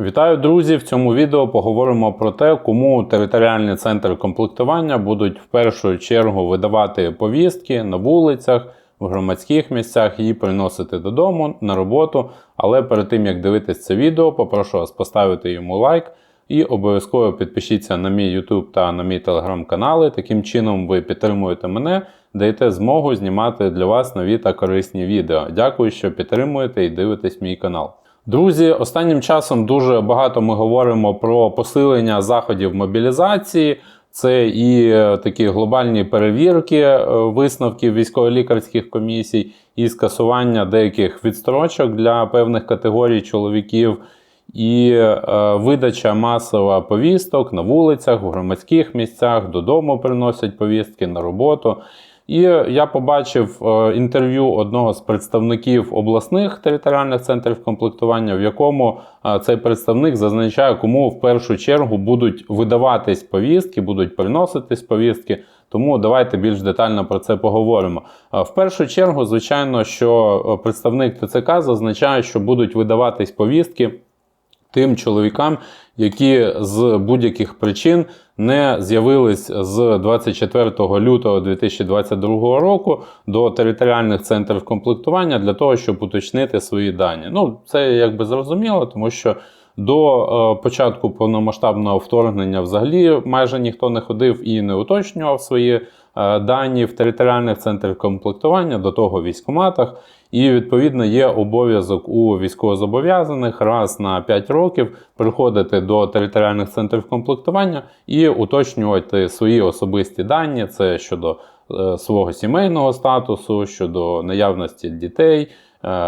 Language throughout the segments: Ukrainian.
Вітаю, друзі! В цьому відео поговоримо про те, кому територіальні центри комплектування будуть в першу чергу видавати повістки на вулицях, в громадських місцях і приносити додому на роботу. Але перед тим як дивитись це відео, попрошу вас поставити йому лайк і обов'язково підпишіться на мій YouTube та на мій телеграм-канали. Таким чином ви підтримуєте мене, даєте змогу знімати для вас нові та корисні відео. Дякую, що підтримуєте і дивитесь мій канал. Друзі, останнім часом дуже багато ми говоримо про посилення заходів мобілізації. Це і е, такі глобальні перевірки е, висновків військово-лікарських комісій, і скасування деяких відстрочок для певних категорій чоловіків, і е, видача масова повісток на вулицях, в громадських місцях, додому приносять повістки на роботу. І я побачив е, інтерв'ю одного з представників обласних територіальних центрів комплектування, в якому е, цей представник зазначає, кому в першу чергу будуть видаватись повістки, будуть приноситись повістки. Тому давайте більш детально про це поговоримо. Е, В першу чергу, звичайно, що представник ТЦК зазначає, що будуть видаватись повістки тим чоловікам, які з будь-яких причин не з'явились з 24 лютого 2022 року до територіальних центрів комплектування для того, щоб уточнити свої дані. Ну, це якби зрозуміло, тому що до е, початку повномасштабного вторгнення взагалі майже ніхто не ходив і не уточнював свої е, дані в територіальних центрах комплектування, до того військкоматах. І відповідно є обов'язок у військовозобов'язаних раз на 5 років приходити до територіальних центрів комплектування і уточнювати свої особисті дані. Це щодо е, свого сімейного статусу, щодо наявності дітей,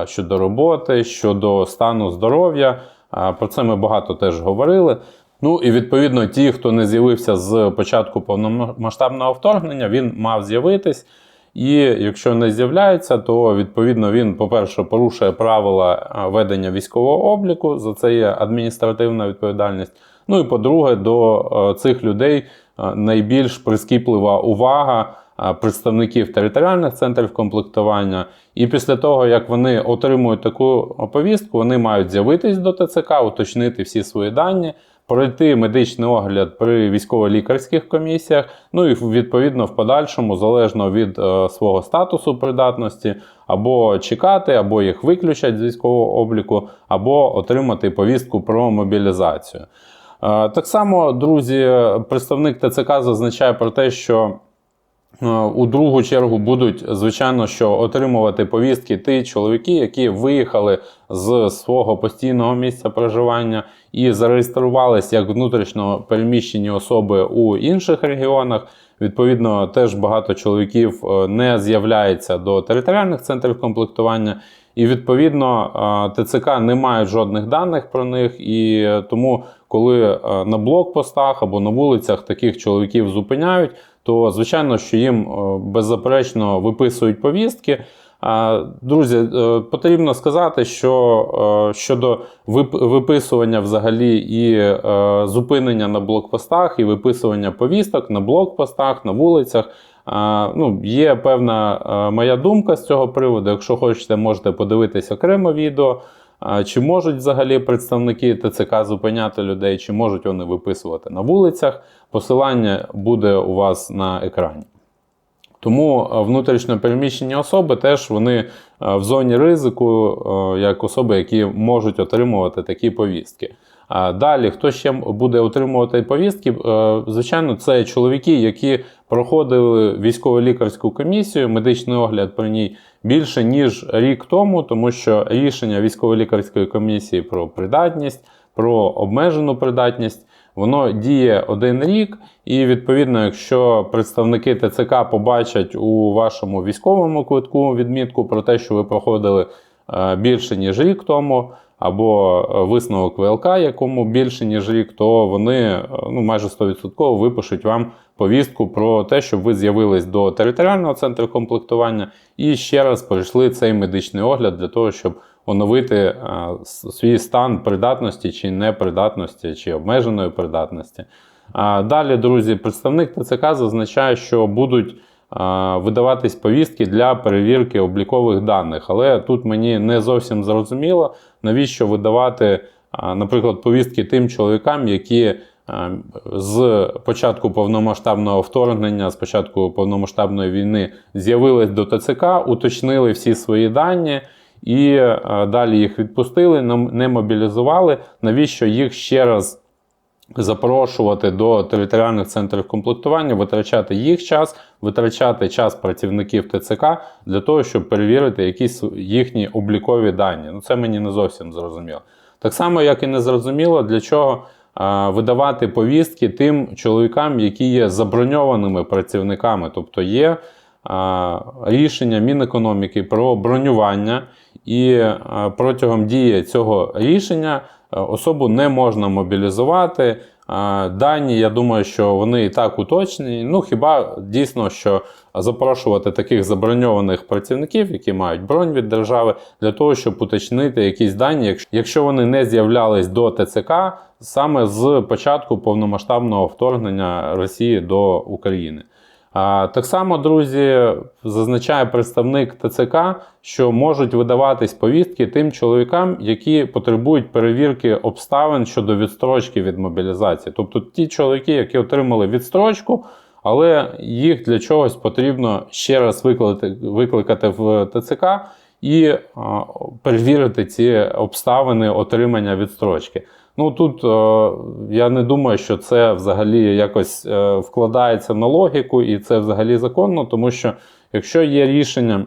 щодо роботи, щодо стану здоров'я. Про це ми багато теж говорили. Ну і відповідно, ті, хто не з'явився з початку повномасштабного вторгнення, він мав з'явитись. І якщо не з'являється, то відповідно він, по-перше, порушує правила ведення військового обліку, за це є адміністративна відповідальність. Ну і по-друге, до е, цих людей е, найбільш прискіплива увага представників територіальних центрів комплектування. І після того, як вони отримують таку повістку, вони мають з'явитись до ТЦК, уточнити всі свої дані. Пройти медичний огляд при військово-лікарських комісіях, ну і відповідно в подальшому, залежно від е, свого статусу придатності, або чекати, або їх виключать з військового обліку, або отримати повістку про мобілізацію. Е, так само, друзі, представник ТЦК зазначає про те, що у другу чергу будуть, звичайно, що отримувати повістки ті чоловіки, які виїхали з свого постійного місця проживання і зареєструвалися як внутрішньо переміщені особи у інших регіонах. Відповідно, теж багато чоловіків е, не з'являється до територіальних центрів комплектування. І відповідно е, ТЦК не має жодних даних про них, і тому, коли на блокпостах або на вулицях таких чоловіків зупиняють, то звичайно, що їм е, беззаперечно виписують повістки. Друзі, е, потрібно сказати, що е, щодо виписування взагалі і зупинення на блокпостах, і виписування повісток на блокпостах, на вулицях. Ну, Є певна моя думка з цього приводу. Якщо хочете, можете подивитися окремо відео. Чи можуть взагалі представники ТЦК зупиняти людей, чи можуть вони виписувати на вулицях? Посилання буде у вас на екрані. Тому внутрішньо переміщені особи теж вони в зоні ризику, як особи, які можуть отримувати такі повістки. Далі, хто ще буде отримувати повістки? Звичайно, це чоловіки, які проходили військово-лікарську комісію, медичний огляд при ній більше ніж рік тому, тому що рішення військово-лікарської комісії про придатність, про обмежену придатність. Воно діє один рік, і відповідно, якщо представники ТЦК побачать у вашому військовому квитку відмітку про те, що ви проходили більше ніж рік тому, або висновок ВЛК, якому більше ніж рік, то вони ну, майже 100% випишуть вам повістку про те, щоб ви з'явились до територіального центру комплектування і ще раз пройшли цей медичний огляд для того, щоб оновити свій стан придатності чи непридатності, чи обмеженої придатності. Далі, друзі, представник ТЦК зазначає, що будуть видаватись повістки для перевірки облікових даних. Але тут мені не зовсім зрозуміло, навіщо видавати наприклад, повістки тим чоловікам, які з початку повномасштабного вторгнення, з початку повномасштабної війни з'явились до ТЦК, уточнили всі свої дані. І далі їх відпустили, не мобілізували. Навіщо їх ще раз запрошувати до територіальних центрів комплектування, витрачати їх час, витрачати час працівників ТЦК для того, щоб перевірити якісь їхні облікові дані. Ну це мені не зовсім зрозуміло. Так само, як і не зрозуміло, для чого видавати повістки тим чоловікам, які є заброньованими працівниками, тобто є рішення Мінекономіки про бронювання, і протягом дії цього рішення особу не можна мобілізувати. Дані, я думаю, що вони і так уточнені. Ну хіба дійсно, що запрошувати таких заброньованих працівників, які мають бронь від держави, для того, щоб уточнити якісь дані, якщо вони не з'являлись до ТЦК саме з початку повномасштабного вторгнення Росії до України. Так само, друзі, зазначає представник ТЦК, що можуть видаватись повістки тим чоловікам, які потребують перевірки обставин щодо відстрочки від мобілізації. Тобто ті чоловіки, які отримали відстрочку, але їх для чогось потрібно ще раз викликати, викликати в ТЦК і перевірити ці обставини отримання відстрочки. Ну тут е, я не думаю, що це взагалі якось е, вкладається на логіку, і це взагалі законно, тому що якщо є рішення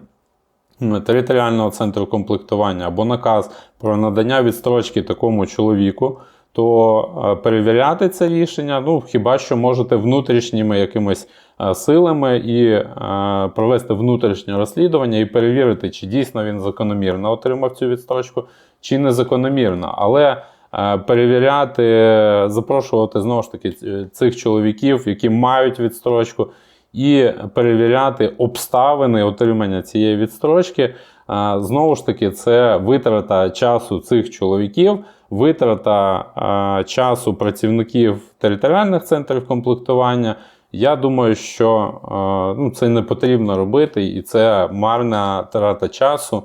територіального центру комплектування або наказ про надання відстрочки такому чоловіку, то е, перевіряти це рішення, ну хіба що можете внутрішніми якимись силами і провести внутрішнє розслідування і перевірити, чи дійсно він закономірно отримав цю відстрочку, чи незакономірно. Але перевіряти, е, запрошувати знову ж таки цих чоловіків, які мають відстрочку, і перевіряти обставини отримання цієї відстрочки. Знову ж таки, це витрата часу цих чоловіків, витрата часу працівників територіальних центрів комплектування. Я думаю, що ну, це не потрібно робити, і це марна трата часу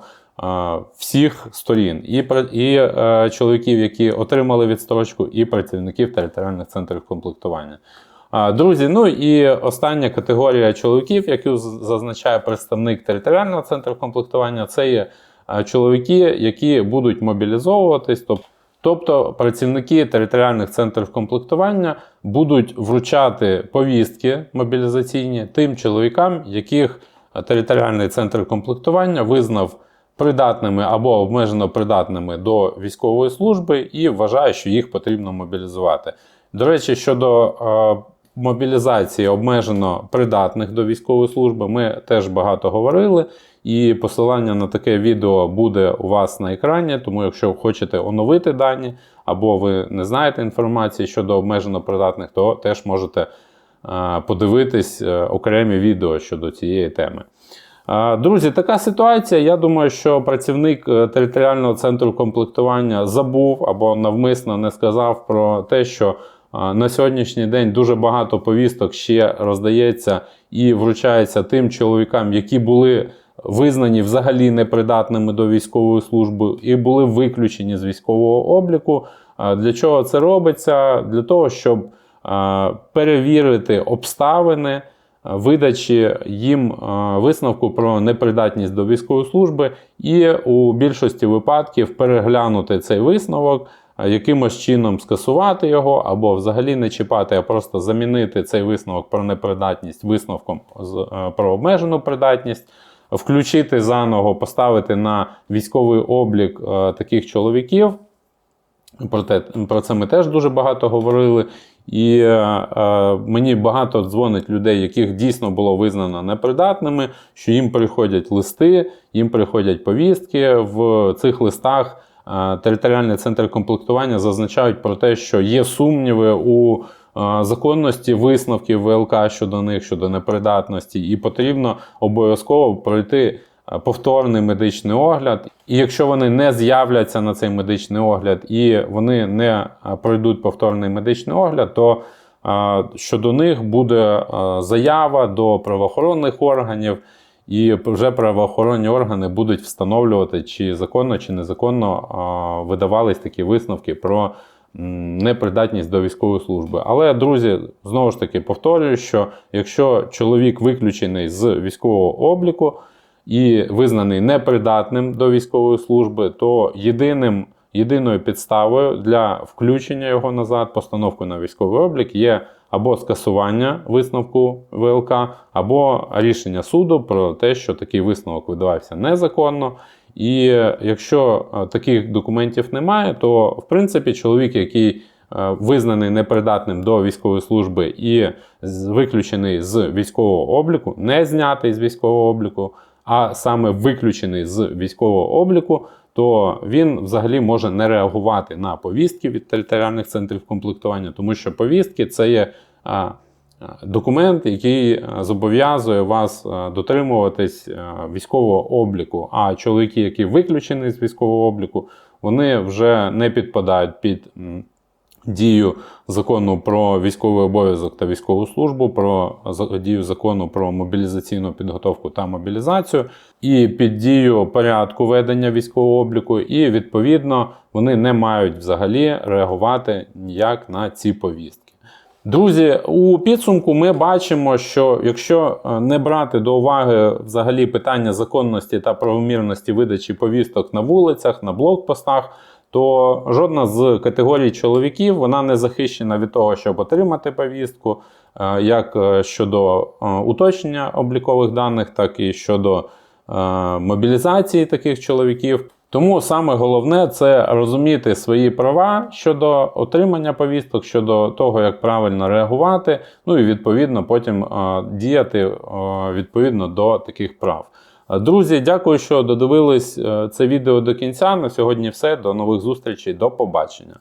всіх сторін, і, і е, чоловіків, які отримали відстрочку, і працівників територіальних центрів комплектування. Друзі, ну і остання категорія чоловіків, яку зазначає представник територіального центру комплектування, це є чоловіки, які будуть мобілізовуватись. тоб- Тобто працівники територіальних центрів комплектування будуть вручати повістки мобілізаційні тим чоловікам, яких територіальний центр комплектування визнав придатними або обмежено придатними до військової служби і вважає, що їх потрібно мобілізувати. До речі, щодо е, мобілізації обмежено придатних до військової служби, ми теж багато говорили. І посилання на таке відео буде у вас на екрані. Тому, якщо хочете оновити дані, або ви не знаєте інформації щодо обмежено придатних, то теж можете е, подивитись е, окремі відео щодо цієї теми. Друзі, така ситуація. Я думаю, що працівник е, територіального центру комплектування забув або навмисно не сказав про те, що на сьогоднішній день дуже багато повісток ще роздається і вручається тим чоловікам, які були визнані взагалі непридатними до військової служби і були виключені з військового обліку. Для чого це робиться? Для того, щоб перевірити обставини видачі їм е, висновку про непридатність до військової служби, і у більшості випадків переглянути цей висновок, е, якимось чином скасувати його, або взагалі не чіпати, а просто замінити цей висновок про непридатність висновком е, про обмежену придатність. Включити заново, поставити на військовий облік е, таких чоловіків. Про, те, про це ми теж дуже багато говорили. І е, е, мені багато дзвонить людей, яких дійсно було визнано непридатними, що їм приходять листи, їм приходять повістки. В цих листах е, територіальний центр комплектування зазначають про те, що є сумніви у е, законності висновків ВЛК щодо них, щодо непридатності, і потрібно обов'язково пройти повторний медичний огляд. І якщо вони не з'являться на цей медичний огляд і вони не е, пройдуть повторний медичний огляд, то е, щодо них буде е, заява до правоохоронних органів. і вже правоохоронні органи будуть встановлювати, чи законно чи незаконно видавались такі висновки про непридатність до військової служби. Але, друзі, знову ж таки повторюю, що якщо чоловік виключений з військового обліку і визнаний непридатним до військової служби, то єдиним, єдиною підставою для включення його назад, постановку на військовий облік є або скасування висновку ВЛК, або рішення суду про те, що такий висновок видавався незаконно. І якщо е, таких документів немає, то в принципі чоловік, який е, визнаний непридатним до військової служби і виключений з військового обліку, не знятий з військового обліку, а саме виключений з військового обліку, то він взагалі може не реагувати на повістки від територіальних центрів комплектування, тому що повістки це є документ, який зобов'язує вас дотримуватись військового обліку. А чоловіки, які виключені з військового обліку, вони вже не підпадають під. Дію закону про військовий обов'язок та військову службу, про дію закону про мобілізаційну підготовку та мобілізацію, і під дію порядку ведення військового обліку, і відповідно вони не мають взагалі реагувати ніяк на ці повістки. Друзі, у підсумку ми бачимо, що якщо е, не брати до уваги взагалі питання законності та правомірності видачі повісток на вулицях, на блокпостах, то жодна з категорій чоловіків вона не захищена від того, щоб отримати повістку, е, як е, щодо е, уточнення облікових даних, так і щодо мобілізації таких чоловіків. Тому саме головне це розуміти свої права щодо отримання повісток, щодо того, як правильно реагувати, ну і відповідно потім діяти відповідно до таких прав. Друзі, дякую, що додивились е, це відео до кінця. На сьогодні все. До нових зустрічей, до побачення.